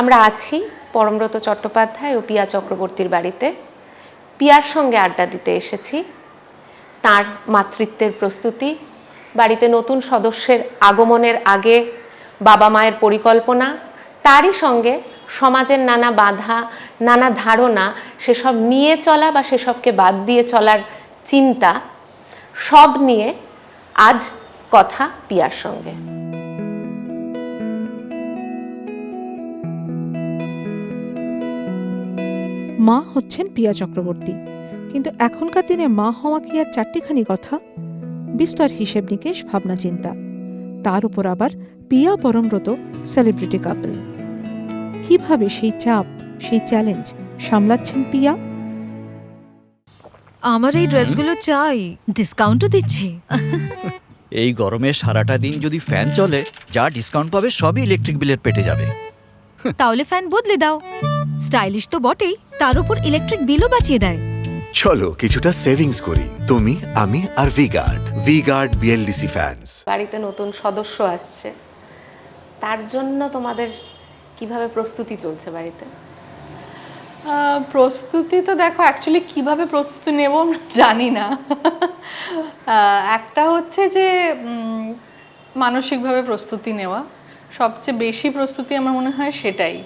আমরা আছি পরমব্রত চট্টোপাধ্যায় ও পিয়া চক্রবর্তীর বাড়িতে। পিয়ার সঙ্গে আড্ডা দিতে এসেছি। তার মাতৃত্বের প্রস্তুতি, বাড়িতে নতুন সদস্যের আগমনের আগে বাবা মায়ের পরিকল্পনা, তারই সঙ্গে সমাজের নানা বাধা, নানা ধারণা, সেসব নিয়ে চলা বা সেসবকে বাদ দিয়ে চলার চিন্তা, সব নিয়ে আজ কথা পিয়ার সঙ্গে। মা হচ্ছেন পিয়া চক্রবর্তী। কিন্তু এখনকার দিনে মা হওয়া কি আর চারটিখানি কথা? বিস্তর হিসেব নিকেশ ভাবনা চিন্তা। তার উপর আবার পিয়া পরমব্রত সেলিব্রিটি কাপল কীভাবে সেই চাপ সেই চ্যালেঞ্জ সামলাচ্ছেন পিয়া? আমার এই ড্রেসগুলো চাই ডিসকাউন্টও দিচ্ছে। এই গরমে সারাটা দিন যদি ফ্যান চলে যা ডিসকাউন্ট পাবে সবই ইলেকট্রিক বিলের পেটে যাবে। তাহলে ফ্যান বদলে দাও। স্টাইলিশ তো বটেই তার উপর ইলেকট্রিক বিলও বাঁচিয়ে দেয়। চলো কিছুটা সেভিংস করি। তুমি আমি আর ভিগার্ড ভিগার্ড বিএলডিসি ফ্যান্স বাড়িতে নতুন সদস্য আসছে। তার জন্য তোমাদের কীভাবে প্রস্তুতি চলছে বাড়িতে? প্রস্তুতি তো দেখো অ্যাকচুয়ালি কীভাবে প্রস্তুতি নেব জানি না। একটা হচ্ছে যে মানসিকভাবে প্রস্তুতি নেওয়া। সবচেয়ে বেশি প্রস্তুতি আমার মনে হয় সেটাই।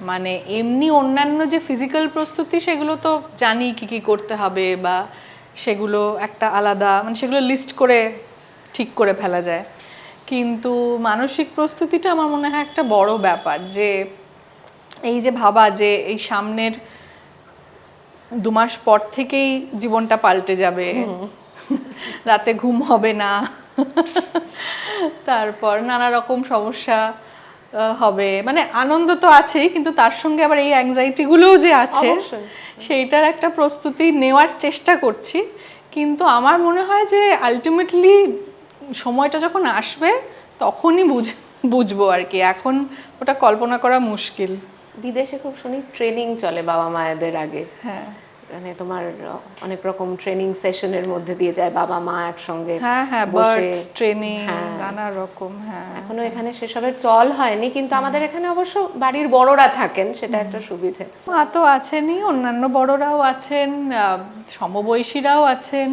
মানে এমনি অন্যান্য যে ফিজিক্যাল প্রস্তুতি সেগুলো তো জানি কি কি করতে হবে বা সেগুলো একটা আলাদা মানে সেগুলো লিস্ট করে ঠিক করে ফেলা যায়। কিন্তু মানসিক প্রস্তুতিটা আমার মনে হয় একটা বড় ব্যাপার যে এই যে ভাবা যে এই সামনের দু মাস পর থেকেই জীবনটা পাল্টে যাবে। রাতে ঘুম হবে না। তারপর নানা রকম সমস্যা হবে। মানে আনন্দ তো আছেই কিন্তু তার সঙ্গে আবার এই অ্যাংজাইটিগুলোও যে আছে সেইটার একটা প্রস্তুতি নেওয়ার চেষ্টা করছি। কিন্তু আমার মনে হয় যে আলটিমেটলি সময়টা যখন আসবে তখনই বুঝ বুঝব আর কি। এখন ওটা কল্পনা করা মুশকিল। বিদেশে খুব শুনি ট্রেনিং চলে বাবা মায়েদের আগে। হ্যাঁ। মানে তোমার অনেক রকম ট্রেনিং সেশনের মধ্যে দিয়ে যায় বাবা মা একসঙ্গে হ্যাঁ হ্যাঁ বসে। ট্রেনিং হ্যাঁ। নানা রকম হ্যাঁ। এখনও এখানে সেসবের চল হয়নি কিন্তু আমাদের এখানে অবশ্য বাড়ির বড়রা থাকেন সেটা একটা সুবিধে। মা তো আছেনই অন্যান্য বড়রাও আছেন সমবয়সীরাও আছেন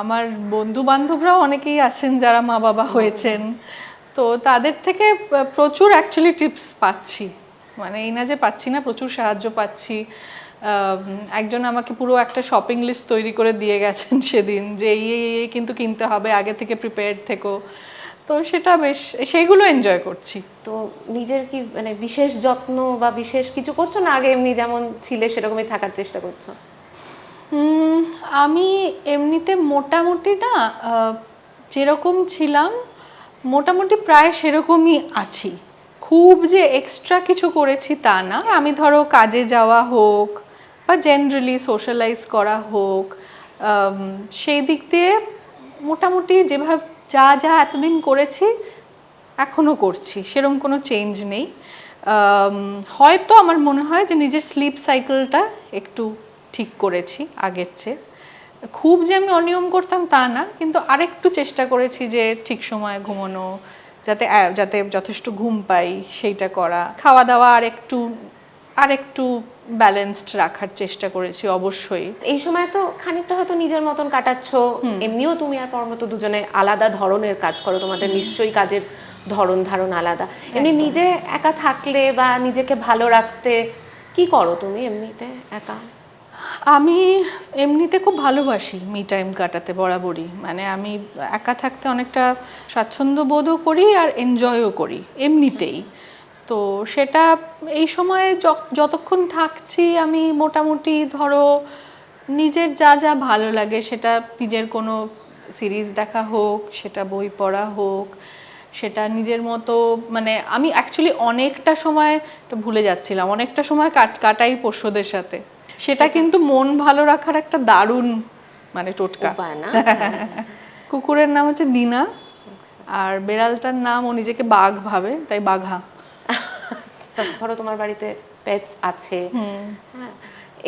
আমার বন্ধু বান্ধবরাও অনেকেই আছেন যারা মা বাবা হয়েছেন। তো তাদের থেকে প্রচুর অ্যাকচুয়ালি টিপস পাচ্ছি। মানে এই না যে পাচ্ছি না প্রচুর সাহায্য পাচ্ছি। একজন আমাকে পুরো একটা শপিং লিস্ট তৈরি করে দিয়ে গেছেন সেদিন যে এই এই কিন্তু কিনতে হবে আগে থেকে প্রিপেয়ার্ড থেকো। তো সেটা বেশ সেইগুলো এনজয় করছি। তো নিজের কি মানে বিশেষ যত্ন বা বিশেষ কিছু করছ না আগে এমনি যেমন ছিলে সেরকমই থাকার চেষ্টা করছ? আমি এমনিতে মোটামুটি না যেরকম ছিলাম মোটামুটি প্রায় সেরকমই আছি। খুব যে এক্সট্রা কিছু করেছি তা না। আমি ধরো কাজে যাওয়া হোক বা জেনারেলি সোশ্যালাইজ করা হোক সেই দিক দিয়ে মোটামুটি যেভাবে যা যা এতদিন করেছি এখনও করছি সেরকম কোনো চেঞ্জ নেই। হয়তো আমার মনে হয় যে নিজের স্লিপ সাইকেলটা একটু ঠিক করেছি আগের চেয়ে। খুব যে আমি অনিয়ম করতাম তা না, কিন্তু আরেকটু চেষ্টা করেছি যে ঠিক সময়ে ঘুমানো, যাতে যাতে যথেষ্ট ঘুম পাই, সেইটা করা। খাওয়া দাওয়া আর একটু আর একটু ব্যালেন্সড রাখার চেষ্টা করেছি অবশ্যই। এই সময় তো খানিকটা হয়তো নিজের মতন কাটাচ্ছ এমনিও তুমি আর পরমত দুজনে আলাদা ধরনের কাজ করো তোমাদের নিশ্চয়ই কাজের ধরন ধারণ আলাদা। এমনি নিজে একা থাকলে বা নিজেকে ভালো রাখতে কি করো তুমি এমনিতে একা? আমি এমনিতে খুব ভালোবাসি মি টাইম কাটাতে বরাবরই। মানে আমি একা থাকতে অনেকটা স্বাচ্ছন্দ্য বোধও করি আর এনজয়ও করি এমনিতেই। তো সেটা এই সময়ে যতক্ষণ থাকছি আমি মোটামুটি ধরো নিজের যা যা ভালো লাগে সেটা নিজের কোনো সিরিজ দেখা হোক সেটা বই পড়া হোক সেটা নিজের মতো মানে আমি অ্যাকচুয়ালি অনেকটা সময় ভুলে যাচ্ছিলাম অনেকটা সময় কাট কাটাই পোষ্যদের সাথে। সেটা কিন্তু মন ভালো রাখার একটা দারুণ মানে টোটকা। কুকুরের নাম হচ্ছে দিনা আর বেড়ালটার নাম ও নিজেকে বাঘ ভাবে তাই বাঘা। ধরো তোমার বাড়িতে পেটস আছে।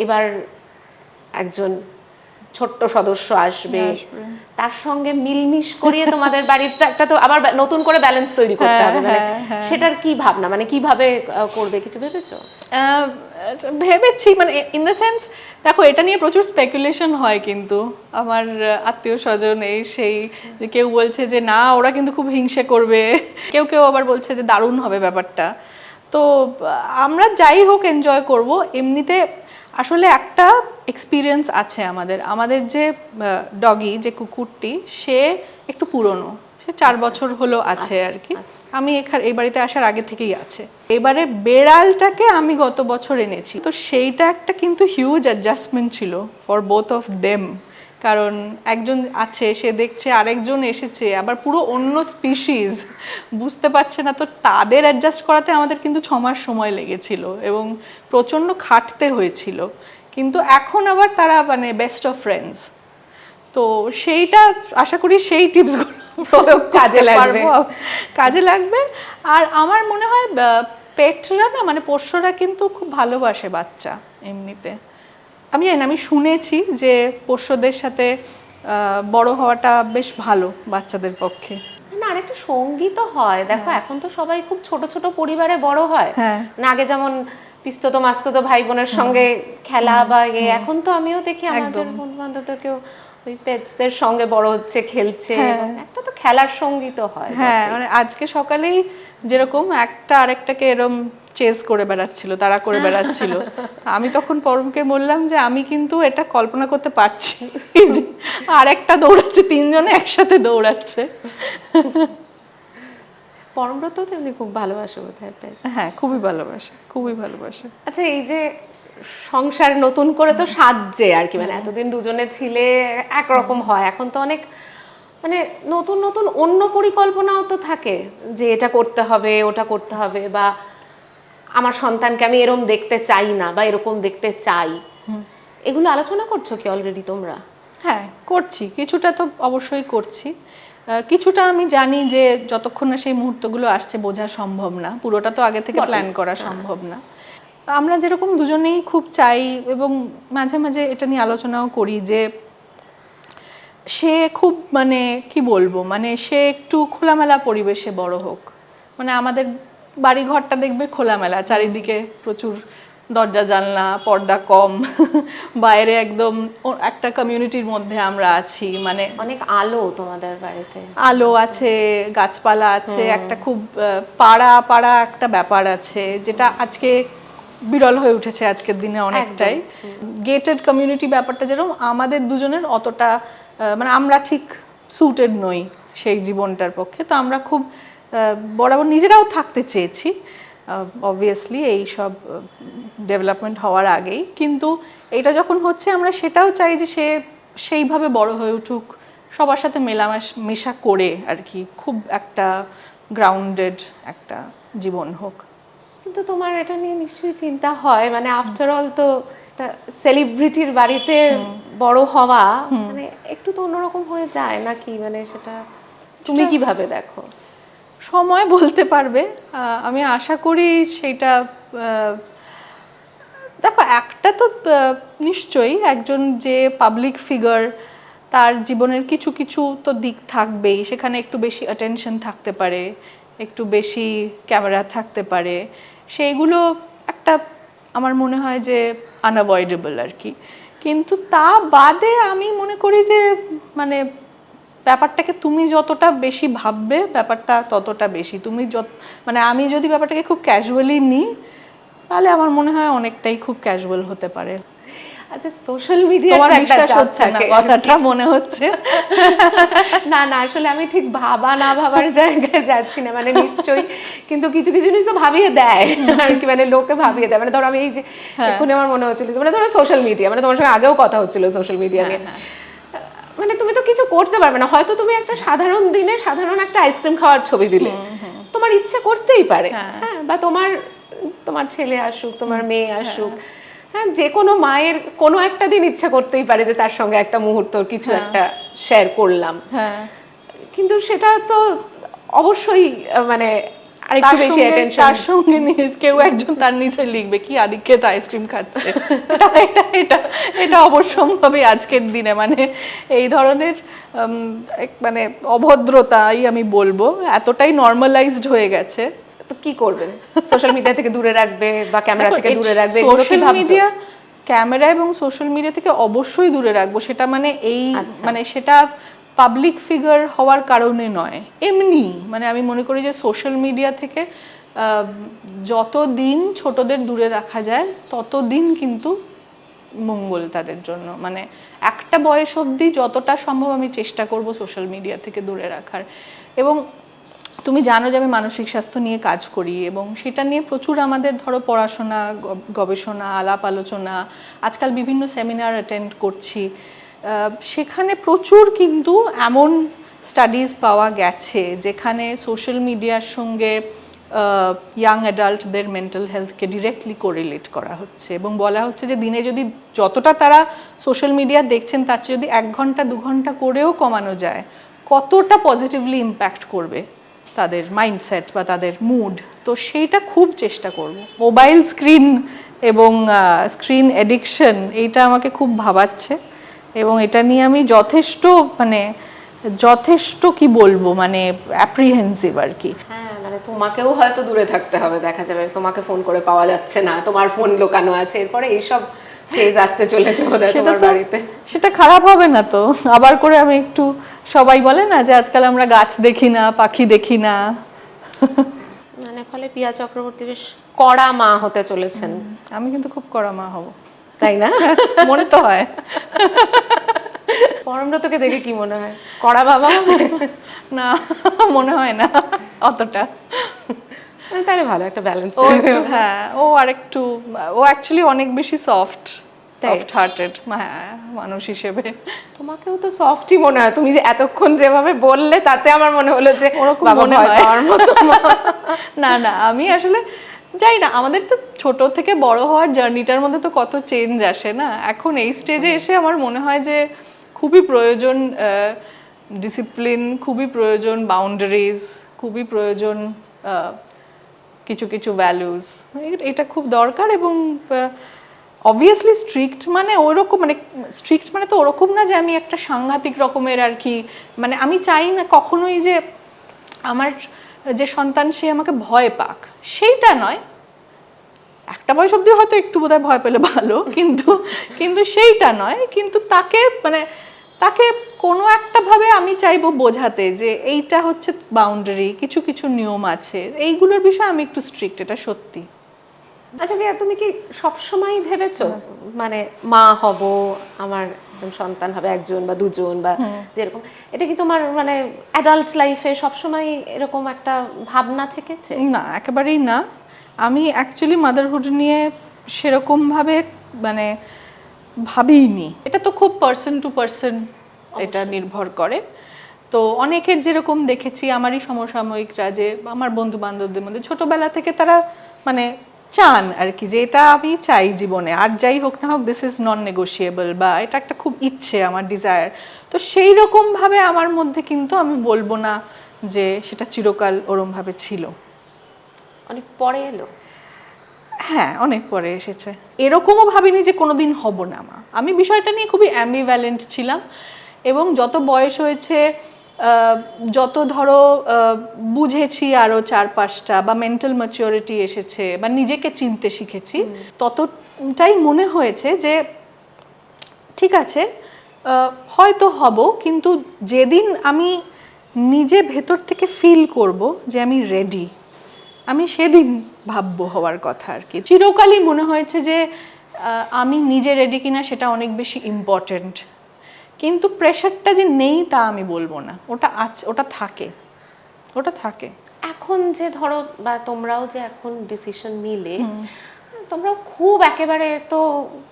এবার একজন ছোট্ট সদস্য আসবে। তার সঙ্গে মিলমিশ করিয়ে তোমাদের বাড়ির একটা তো আবার নতুন করে ব্যালেন্স তৈরি করতে হ্যাঁ, হবে। মানে হ্যাঁ, হ্যাঁ। সেটার কি ভাবনা? মানে কীভাবে করবে? কিছু ভেবেছো? ভেবেছি। মানে ইন দ্য সেন্স দেখো এটা নিয়ে প্রচুর স্পেকুলেশন হয় কিন্তু। আমার আত্মীয় স্বজন এই সেই কেউ বলছে যে না ওরা কিন্তু খুব হিংসে করবে। কেউ কেউ আবার বলছে যে দারুণ হবে ব্যাপারটা। তো আমরা যাই হোক এনজয় করব। এমনিতে আসলে একটা এক্সপিরিয়েন্স আছে আমাদের। আমাদের যে ডগি যে কুকুরটি সে একটু পুরনো। সে চার বছর হলো আছে আর কি আমি এখানে এই বাড়িতে আসার আগে থেকেই আছে। এবারে বেড়ালটাকে আমি গত বছর এনেছি। তো সেইটা একটা কিন্তু হিউজ অ্যাডজাস্টমেন্ট ছিল ফর বোথ অফ দেম কারণ একজন আছে সে দেখছে আরেকজন এসেছে আবার পুরো অন্য স্পিসিস বুঝতে পারছে না তো তাদের অ্যাডজাস্ট করাতে আমাদের কিন্তু ছ মাস সময় লেগেছিল এবং প্রচণ্ড খাটতে হয়েছিল। কিন্তু এখন আবার তারা মানে বেস্ট অফ ফ্রেন্ডস তো সেইটা আশা করি সেই টিপসগুলো প্রয়োগ কাজে। লাগবে। কাজে লাগবে। আর আমার মনে হয় পেটরা না মানে পোষ্যরা কিন্তু খুব ভালোবাসে বাচ্চা এমনিতে। আমি জানি আমি শুনেছি যে পোষ্যদের সাথে বড় হওয়াটা বেশ ভালো বাচ্চাদের পক্ষে। না আরেকটা সঙ্গী তো হয়। দেখো এখন তো সবাই খুব ছোট ছোট পরিবারে বড় হয়। হ্যাঁ। না আগে যেমন পিস্তত মাস্তত ভাই বোনের সঙ্গে খেলা বা এ এখন তো আমিও দেখি আমাদের বন্ধু বান্ধবদেরকেও ওই পেটসদের সঙ্গে বড় হচ্ছে খেলছে। একটা তো খেলার সঙ্গী তো হয় হ্যাঁ মানে আজকে সকালেই যেরকম একটা আরেকটাকে এরম চেস করে বেড়াচ্ছিল তারা করে বেড়াচ্ছিল। আমি তখন পরমকে বললাম যে আমি কিন্তু এটা কল্পনা করতে পারছি আর একটা দৌড়াচ্ছে তিনজনে একসাথে দৌড়াচ্ছে। পরমব্রত তেমনি খুব ভালোবাসে বোধ হয় হ্যাঁ খুবই ভালোবাসে খুবই ভালোবাসে। আচ্ছা এই যে সংসার নতুন করে তো সাজছে আর কি মানে এতদিন দুজনে ছিলে একরকম হয়। এখন তো অনেক মানে নতুন নতুন অন্য পরিকল্পনাও তো থাকে যে এটা করতে হবে ওটা করতে হবে বা আমার সন্তানকে আমি এরকম দেখতে চাই না বা এরকম দেখতে চাই। এগুলো আলোচনা করছ কি অলরেডি তোমরা? হ্যাঁ করছি। কিছুটা তো অবশ্যই করছি। কিছুটা আমি জানি যে যতক্ষণ না সেই মুহূর্তগুলো আসছে বোঝা সম্ভব না। পুরোটা তো আগে থেকে প্ল্যান করা সম্ভব না। আমরা যেরকম দুজনেই খুব চাই এবং মাঝে মাঝে এটা নিয়ে আলোচনাও করি যে সে খুব মানে কি বলব? মানে সে একটু খোলামেলা পরিবেশে বড় হোক। মানে আমাদের বাড়ি ঘরটা দেখবে খোলামেলা চারিদিকে প্রচুর দরজা জানলা পর্দা কম। বাইরে একদম একটা কমিউনিটির মধ্যে আমরা আছি মানে অনেক আলো তোমাদের বাড়িতে। আলো আছে গাছপালা আছে একটা খুব পাড়া পাড়া একটা ব্যাপার আছে যেটা আজকে বিরল হয়ে উঠেছে আজকের দিনে অনেকটাই। গেটেড কমিউনিটি ব্যাপারটা যেরকম আমাদের দুজনের অতটা মানে আমরা ঠিক সুটেড নই সেই জীবনটার পক্ষে। তো আমরা খুব বরাবর নিজেরাও থাকতে চেয়েছি। অবভিয়াসলি এই সব ডেভেলপমেন্ট হওয়ার আগেই। কিন্তু এটা যখন হচ্ছে আমরা সেটাও চাই যে সে সেইভাবে বড় হয়ে উঠুক সবার সাথে মেলামেশ মেশা করে আর কি খুব একটা গ্রাউন্ডেড একটা জীবন হোক। কিন্তু তোমার এটা নিয়ে নিশ্চয়ই চিন্তা হয় মানে আফটার অল তো একটা সেলিব্রিটির বাড়িতে বড় হওয়া মানে একটু তো অন্যরকম হয়ে যায় নাকি? মানে সেটা তুমি কীভাবে দেখো? সময় বলতে পারবে। আমি আশা করি সেইটা দেখো একটা তো নিশ্চয়ই একজন যে পাবলিক ফিগার তার জীবনের কিছু কিছু তো দিক থাকবেই। সেখানে একটু বেশি অ্যাটেনশন থাকতে পারে, একটু বেশি ক্যামেরা থাকতে পারে। সেইগুলো একটা আমার মনে হয় যে আনঅ্যাভয়েডেবল আর কি। কিন্তু তা বাদে আমি মনে করি যে মানে ব্যাপারটাকে তুমি যতটা বেশি ভাববে ব্যাপারটা ততটা বেশি। তুমি যত মানে আমি যদি ব্যাপারটাকে খুব ক্যাজুয়ালি নিই তাহলে আমার মনে হয় অনেকটাই খুব ক্যাজুয়াল হতে পারে। আচ্ছা সোশ্যাল মিডিয়া বিশ্বাস হচ্ছে না কথাটা মনে হচ্ছে? না না আসলে আমি ঠিক ভাবা না ভাবার জায়গায় যাচ্ছি না মানে নিশ্চয়ই কিন্তু কিছু কিছু জিনিস তো ভাবিয়ে দেয়। আর কি মানে লোকে ভাবিয়ে দেয়। মানে ধরো আমি এই যে এখন আমার মনে হচ্ছিল মানে ধরো সোশ্যাল মিডিয়া মানে তোমার সঙ্গে আগেও কথা হচ্ছিল সোশ্যাল মিডিয়া নিয়ে মানে তুমি তো কিছু করতে পারবে না। হয়তো তুমি একটা সাধারণ দিনে সাধারণ একটা আইসক্রিম খাওয়ার ছবি দিলে। তোমার ইচ্ছে করতেই পারে। হ্যাঁ। বা তোমার তোমার ছেলে আসুক তোমার মেয়ে আসুক। হ্যাঁ যে কোনো মায়ের কোনো একটা দিন ইচ্ছে করতেই পারে যে তার সঙ্গে একটা মুহূর্ত কিছু একটা শেয়ার করলাম। হ্যাঁ। কিন্তু সেটা তো অবশ্যই মানে আর একটু বেশি attention তার সঙ্গে নিয়ে কেউ একজন তার নিচে লিখবে কি আইসক্রিম খাচ্ছে? এটা- এটা এটা অবশ্যম্ভাবী আজকের দিনে। মানে এই ধরনের মানে অভদ্রতাই আমি বলব এতটাই নর্মালাইজড হয়ে গেছে। তো কি করবেন? সোশ্যাল মিডিয়া থেকে দূরে রাখবে বা ক্যামেরা থেকে দূরে রাখবে সোশ্যাল মিডিয়া ক্যামেরা এবং সোশ্যাল মিডিয়া থেকে অবশ্যই দূরে রাখব। সেটা মানে এই আচ্ছা। মানে সেটা পাবলিক ফিগার হওয়ার কারণে নয়। এমনি মানে আমি মনে করি যে সোশ্যাল মিডিয়া থেকে যত দিন ছোটদের দূরে রাখা যায় তত দিন কিন্তু মঙ্গল তাদের জন্য। মানে একটা বয়স অবধি যতটা সম্ভব আমি চেষ্টা করব সোশ্যাল মিডিয়া থেকে দূরে রাখার। এবং তুমি জানো যে আমি মানসিক স্বাস্থ্য নিয়ে কাজ করি এবং সেটা নিয়ে প্রচুর আমাদের ধরো পড়াশোনা গবেষণা, আলাপ আলোচনা, আজকাল বিভিন্ন সেমিনার অ্যাটেন্ড করছি। সেখানে প্রচুর কিন্তু এমন স্টাডিজ পাওয়া গেছে যেখানে সোশ্যাল মিডিয়ার সঙ্গে ইয়াং অ্যাডাল্টদের মেন্টাল হেলথকে ডিরেক্টলি কোরিলেট করা হচ্ছে এবং বলা হচ্ছে যে দিনে যদি যতটা তারা সোশ্যাল মিডিয়া দেখছেন, তার চেয়ে যদি এক ঘণ্টা, দু ঘণ্টা করেও কমানো যায়, কতটা পজিটিভলি ইম্প্যাক্ট করবে তাদের মাইন্ডসেট বা তাদের মুড তো সেইটা খুব চেষ্টা করব। মোবাইল স্ক্রিন এবং স্ক্রিন এডিকশন এইটা আমাকে খুব ভাবাচ্ছে। এবং এটা নিয়ে আমি যথেষ্ট মানে যথেষ্ট কি বলব মানে অ্যাপ্রিহেন্সিভ আর কি। হ্যাঁ মানে তোমাকেও হয়তো দূরে থাকতে হবে দেখা যাবে তোমাকে ফোন করে পাওয়া যাচ্ছে না তোমার ফোন লোকানো আছে এরপরে এইসব ফেজ আসতে চলেছে বোধহয় তোমার বাড়িতে। সেটা খারাপ হবে না তো আবার করে আমি একটু সবাই বলে না যে আজকাল আমরা গাছ দেখি না পাখি দেখি না। মানে ফলে পিয়া চক্রবর্তী বেশ কড়া মা হতে চলেছেন। আমি কিন্তু খুব কড়া মা হব। তাই না? মনে তো হয়। পরমব্রতকে দেখে কি মনে হয়? কড়া বাবা? না মনে হয় না অতটা। মানে তাহলে ভালো একটা ব্যালেন্স ও একটু হ্যাঁ ও আরেকটু ও অ্যাকচুয়ালি অনেক বেশি সফট? সফট হার্টেড হ্যাঁ মানুষ হিসেবে। তোমাকেও তো সফটই মনে হয়। তুমি যে এতক্ষণ যেভাবে বললে তাতে আমার মনে হলো যে ওরকম মনে হয়। না না আমি আসলে যাই না আমাদের তো ছোট থেকে বড় হওয়ার জার্নিটার মধ্যে তো কত চেঞ্জ আসে না? এখন এই স্টেজে এসে আমার মনে হয় যে খুবই প্রয়োজন ডিসিপ্লিন খুবই প্রয়োজন বাউন্ডারিজ খুবই প্রয়োজন কিছু কিছু ভ্যালুস এটা খুব দরকার এবং অবভিয়াসলি স্ট্রিক্ট মানে ওরকম মানে স্ট্রিক্ট মানে তো ওরকম না যে আমি একটা সাংঘাতিক রকমের আর কি। মানে আমি চাই না কখনোই যে আমার যে সন্তান সে আমাকে ভয় পাক, সেইটা নয়। একটা বয়স অব্দি হয়তো একটু বোধহয় ভয় পেলে ভালো, কিন্তু কিন্তু সেইটা নয়। কিন্তু তাকে মানে তাকে কোনো একটা ভাবে আমি চাইব বোঝাতে যে এইটা হচ্ছে বাউন্ডারি কিছু কিছু নিয়ম আছে। এইগুলোর বিষয়ে আমি একটু স্ট্রিক্ট এটা সত্যি। আচ্ছা তুমি কি সবসময় ভেবেছো মানে মা হব, আমার একজন সন্তান হবে একজন বা দুজন বা যেরকম। এটা কি তোমার মানে অ্যাডাল্ট লাইফে সবসময় এরকম একটা ভাবনা থেকেছে? না একেবারেই না। আমি অ্যাকচুয়ালি মাদারহুড নিয়ে সেরকমভাবে মানে ভাবিনি এটা তো খুব পার্সন টু পার্সন এটা নির্ভর করে। তো অনেকের যেরকম দেখেছি আমারই সমসাময়িকরা যে আমার বন্ধু বান্ধবদের মধ্যে ছোটবেলা থেকে তারা মানে চান আর কি যে এটা আমি চাই জীবনে। আর যাই হোক না হোক দিস ইজ নন নেগোশিয়েবল বা এটা একটা খুব ইচ্ছে আমার ডিজায়ার তো সেই রকমভাবে আমার মধ্যে কিন্তু আমি বলব না যে সেটা চিরকাল ওরমভাবে ছিল। অনেক পরে এলো? হ্যাঁ অনেক পরে এসেছে। এরকমও ভাবিনি যে কোনোদিন হব না মা। আমি বিষয়টা নিয়ে খুবই অ্যাম্বিভ্যালেন্ট ছিলাম এবং যত বয়স হয়েছে যত ধরো বুঝেছি আরও চার পাঁচটা বা মেন্টাল ম্যাচিওরিটি এসেছে বা নিজেকে চিনতে শিখেছি ততটাই মনে হয়েছে যে ঠিক আছে হয়তো হব কিন্তু যেদিন আমি নিজে ভেতর থেকে ফিল করব যে আমি রেডি আমি সেদিন ভাববো হওয়ার কথা আর কি। চিরকালই মনে হয়েছে যে আমি নিজে রেডি কিনা সেটা অনেক বেশি ইম্পর্ট্যান্ট কিন্তু প্রেশারটা যে নেই তা আমি বলব না। ওটা আছে ওটা থাকে। ওটা থাকে। এখন যে ধরো বা তোমরাও যে এখন ডিসিশন নিলে তোমরা খুব একেবারে তো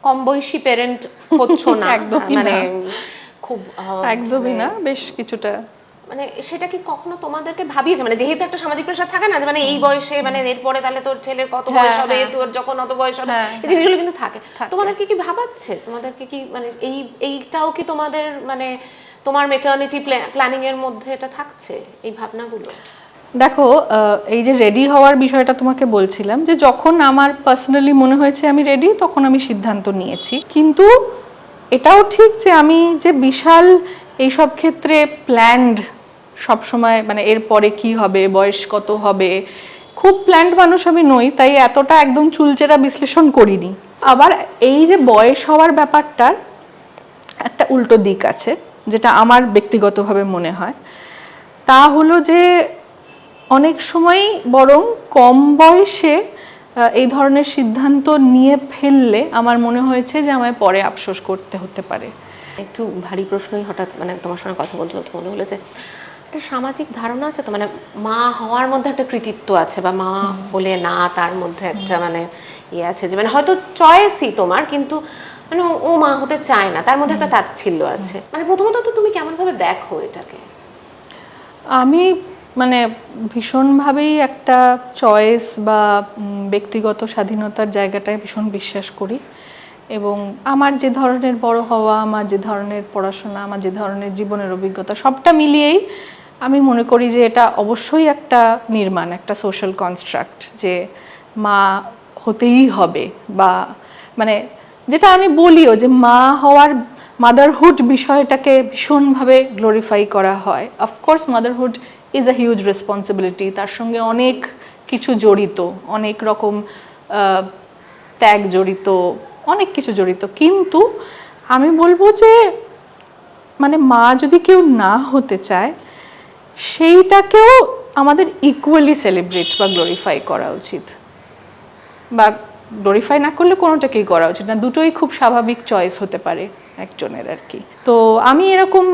কম বয়সী প্যারেন্ট হচ্ছ না। একদম মানে খুব একদমই না। বেশ কিছুটা। মানে সেটা কি কখনো তোমাদেরকে ভাবিয়েছে? মানে যেহেতু একটা সামাজিক প্রেশার থাকে না যে মানে এই বয়সে মানে এরপরে তাহলে তোর ছেলের কত হ্যাঁ, বয়স হবে হ্যাঁ। তোর যখন অত বয়স হবে হ্যাঁ, এই জিনিসগুলো কিন্তু থাকে। তোমাদেরকে কি ভাবাচ্ছে? তোমাদেরকে কি মানে এই এইটাও কি তোমাদের মানে তোমার মেটার্নিটি প্ল্যানিং এর মধ্যে এটা থাকছে এই ভাবনাগুলো? দেখো এই যে রেডি হওয়ার বিষয়টা তোমাকে বলছিলাম যে যখন আমার পার্সোনালি মনে হয়েছে আমি রেডি তখন আমি সিদ্ধান্ত নিয়েছি। কিন্তু এটাও ঠিক যে আমি যে বিশাল এইসব ক্ষেত্রে প্ল্যান্ড সবসময় মানে এরপরে কি হবে, বয়স কত হবে? খুব প্ল্যান্ড মানুষ আমি নই, তাই এতটা একদম চুলচেরা বিশ্লেষণ করিনি। আবার এই যে বয়স হওয়ার ব্যাপারটার একটা উল্টো দিক আছে, যেটা আমার ব্যক্তিগতভাবে মনে হয়। তা হলো যে অনেক সময় বরং কম বয়সে এই ধরনের সিদ্ধান্ত নিয়ে ফেললে আমার মনে হয়েছে যে আমায় পরে আফসোস করতে হতে পারে। একটু ভারী প্রশ্নই হঠাৎ মানে তোমার সঙ্গে কথা বলতে বলতে মনে হলো যে একটা সামাজিক ধারণা আছে তো? মানে মা হওয়ার মধ্যে একটা কৃতিত্ব আছে বা মা বলে না তার মধ্যে একটা মানে ইয়ে আছে যে মানে হয়তো চয়েসই তোমার কিন্তু মানে ও- ও মা হতে চায় না তার মধ্যে একটা তাচ্ছিল্য আছে। মানে প্রথমত তো তুমি কেমনভাবে দেখো এটাকে? আমি মানে ভীষণভাবেই একটা চয়েস বা ব্যক্তিগত স্বাধীনতার জায়গাটায় ভীষণ বিশ্বাস করি। এবং আমার যে ধরনের বড় হওয়া, আমার যে ধরনের পড়াশোনা, আমার যে ধরনের জীবনের অভিজ্ঞতা, সবটা মিলিয়েই আমি মনে করি যে এটা অবশ্যই একটা নির্মাণ, একটা সোশ্যাল কনস্ট্রাক্ট যে মা হতেই হবে বা মানে যেটা আমি বলিও যে মা হওয়ার মাদারহুড বিষয়টাকে ভীষণভাবে গ্লোরিফাই করা হয়। Of course motherhood is a huge responsibility তার সঙ্গে অনেক কিছু জড়িত, অনেক রকম ত্যাগ জড়িত অনেক কিছু জড়িত। কিন্তু আমি বলব যে মানে মা যদি কেউ না হতে চায় সেইটাকেও আমাদের ইকুয়ালি সেলিব্রেট বা গ্লোরিফাই করা উচিত। বা গ্লোরিফাই না করলে কোনোটাকেই করা উচিত না। দুটোই খুব স্বাভাবিক চয়েস হতে পারে একজনের আর কি। তো আমি এরকম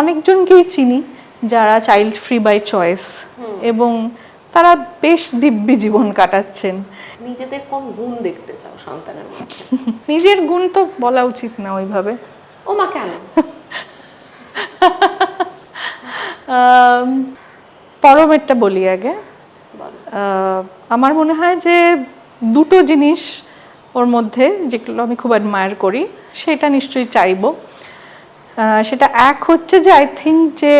অনেকজনকেই চিনি যারা চাইল্ড ফ্রি বাই চয়েস এবং তারা বেশ দিব্যি জীবন কাটাচ্ছেন। নিজেদের কোন গুণ দেখতে চাও সন্তানের মধ্যে? নিজের গুণ তো বলা উচিত না ওইভাবে। ও মা কেন? পরমেরটা বলি আগে। আমার মনে হয় যে দুটো জিনিস ওর মধ্যে যেগুলো আমি খুব অ্যাডমায়ার করি সেটা নিশ্চয়ই চাইব। সেটা এক হচ্ছে যে আই থিঙ্ক যে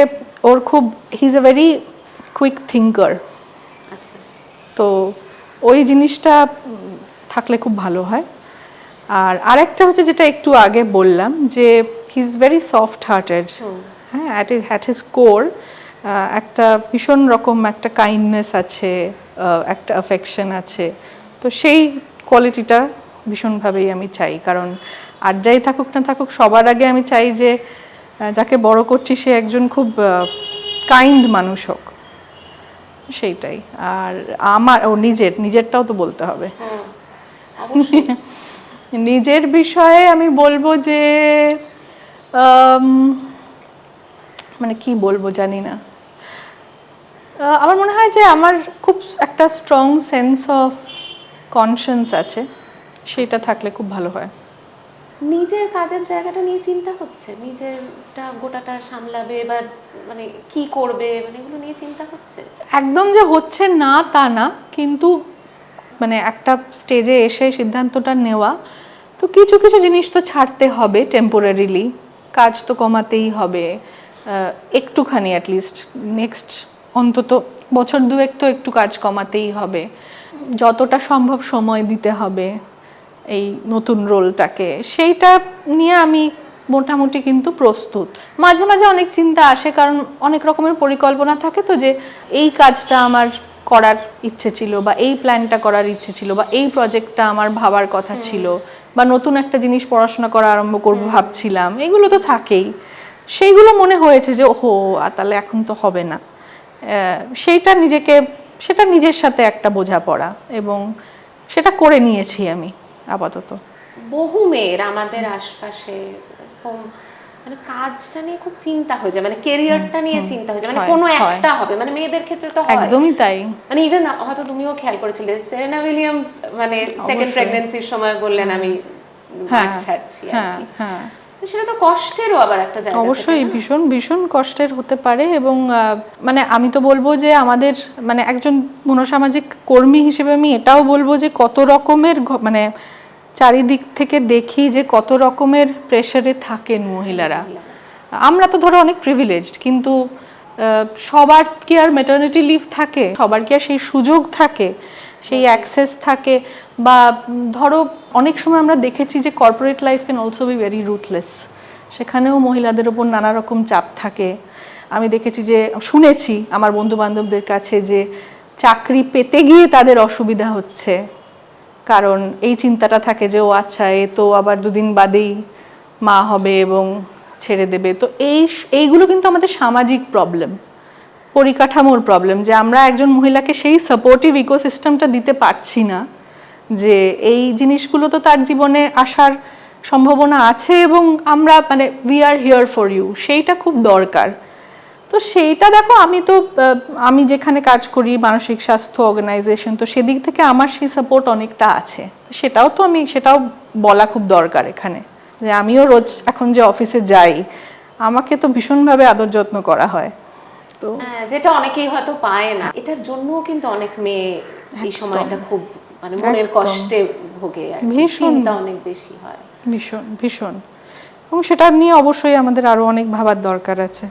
ওর খুব he is a very quick thinker তো ওই জিনিসটা থাকলে খুব ভালো হয়। আর আরেকটা হচ্ছে যেটা একটু আগে বললাম যে he is very soft hearted হ্যাঁ অ্যাট অ্যাট হিজ কোর একটা ভীষণ রকম একটা কাইন্ডনেস আছে একটা অ্যাফেকশন আছে। তো সেই কোয়ালিটিটা ভীষণভাবেই আমি চাই। কারণ আর যাই থাকুক না থাকুক সবার আগে আমি চাই যে যাকে বড় করছি সে একজন খুব কাইন্ড মানুষ হোক। সেইটাই। আর আমার ও নিজের নিজেরটাও তো বলতে হবে। নিজের বিষয়ে আমি বলব যে মানে কি বলব জানি না। আমার মনে হয় যে আমার খুব একটা স্ট্রং সেন্স অফ কনসিয়েন্স আছে। সেটা থাকলে খুব ভালো হয়। নিজের কাজের জায়গাটা নিয়ে চিন্তা হচ্ছে? নিজেরটা গোটাটা সামলাবে বা মানে কি করবে? মানে এগুলো নিয়ে চিন্তা হচ্ছে? একদম যে হচ্ছে না, তা না। কিন্তু মানে একটা স্টেজে এসে সিদ্ধান্তটা নেওয়া, তো কিছু কিছু জিনিস তো ছাড়তে হবে টেম্পোরারিলি কাজ তো কমাতেই হবে। একটুখানি অ্যাটলিস্ট নেক্সট অন্তত বছর দুয়েক তো একটু কাজ কমাতেই হবে। যতটা সম্ভব সময় দিতে হবে। এই নতুন রোলটাকে সেইটা নিয়ে আমি মোটামুটি কিন্তু প্রস্তুত। মাঝে মাঝে অনেক চিন্তা আসে কারণ অনেক রকমের পরিকল্পনা থাকে তো যে এই কাজটা আমার করার ইচ্ছে ছিল বা এই প্ল্যানটা করার ইচ্ছে ছিল বা এই প্রজেক্টটা আমার ভাবার কথা ছিল বা নতুন একটা জিনিস পড়াশোনা করা আরম্ভ করব ভাবছিলাম এগুলো তো থাকেই। সেইগুলো মনে হয়েছে যে ওহো তাহলে এখন তো হবে না। সেইটা নিজেকে সেটা নিজের সাথে একটা বোঝাপড়া এবং সেটা করে নিয়েছি আমি। আপাতত। বহু মেয়ের আমাদের আশপাশে এরকম মানে কাজটা নিয়ে খুব চিন্তা হয়ে যায় মানে কেরিয়ারটা নিয়ে চিন্তা হয়ে যায় মানে কোনো একটা হবে মানে মেয়েদের ক্ষেত্রে তো একদমই তাই। মানে ইভেন হয়তো তুমিও খেয়াল করেছিলে সেরেনা উইলিয়ামস মানে সেকেন্ড। প্রেগন্যান্সির সময় বললেন আমি হ্যাঁ মাঠ ছাড়ছি হ্যাঁ হ্যাঁ। সেটা তো কষ্টেরও আবার একটা জায়গা অবশ্যই ভীষণ ভীষণ কষ্টের হতে পারে এবং মানে আমি তো বলব যে আমাদের মানে একজন মনোসামাজিক কর্মী হিসেবে আমি এটাও বলব যে কত রকমের মানে চারিদিক থেকে দেখি যে কত রকমের প্রেশারে থাকেন মহিলারা। আমরা তো ধরো অনেক প্রিভিলেজড কিন্তু সবার কি আর মেটার্নিটি লিভ থাকে? সবার কি আর সেই সুযোগ থাকে? সেই অ্যাক্সেস থাকে? বা, ধরো, অনেক সময় আমরা দেখেছি যে corporate life can also be very rootless সেখানেও মহিলাদের ওপর নানা রকম চাপ থাকে। আমি দেখেছি যে, শুনেছি আমার বন্ধু বান্ধবদের কাছে যে, চাকরি পেতে গিয়ে তাদের অসুবিধা হচ্ছে। কারণ এই চিন্তাটা থাকে যে, ও আচ্ছা এ তো আবার দুদিন বাদেই মা হবে এবং ছেড়ে দেবে। তো এই এইগুলো কিন্তু আমাদের সামাজিক প্রবলেম পরিকাঠামোর প্রবলেম যে আমরা একজন মহিলাকে সেই সাপোর্টিভ ইকোসিস্টেমটা দিতে পারছি না, যে এই জিনিসগুলো তো তার জীবনে আসার সম্ভাবনা আছে এবং আমরা মানে we are here for you সেইটা খুব দরকার। তো সেইটা দেখো আমি তো আমি যেখানে কাজ করি মানসিক স্বাস্থ্য অর্গানাইজেশন তো সেদিক থেকে আমার সেই সাপোর্ট অনেকটা আছে। সেটাও তো আমি সেটাও বলা খুব দরকার এখানে। যে আমিও রোজ এখন যে অফিসে যাই আমাকে তো ভীষণভাবে আদর যত্ন করা হয়। তো হ্যাঁ, যেটা অনেকেই হয়তো পায় না। এটার জন্যও কিন্তু অনেক মেয়ে এই সময়টা খুব মানে মনের কষ্টে ভোগে ভীষণ। অনেক বেশি হয়। ভীষণ ভীষণ। এবং সেটা নিয়ে অবশ্যই আমাদের আরও অনেক ভাবার দরকার আছে।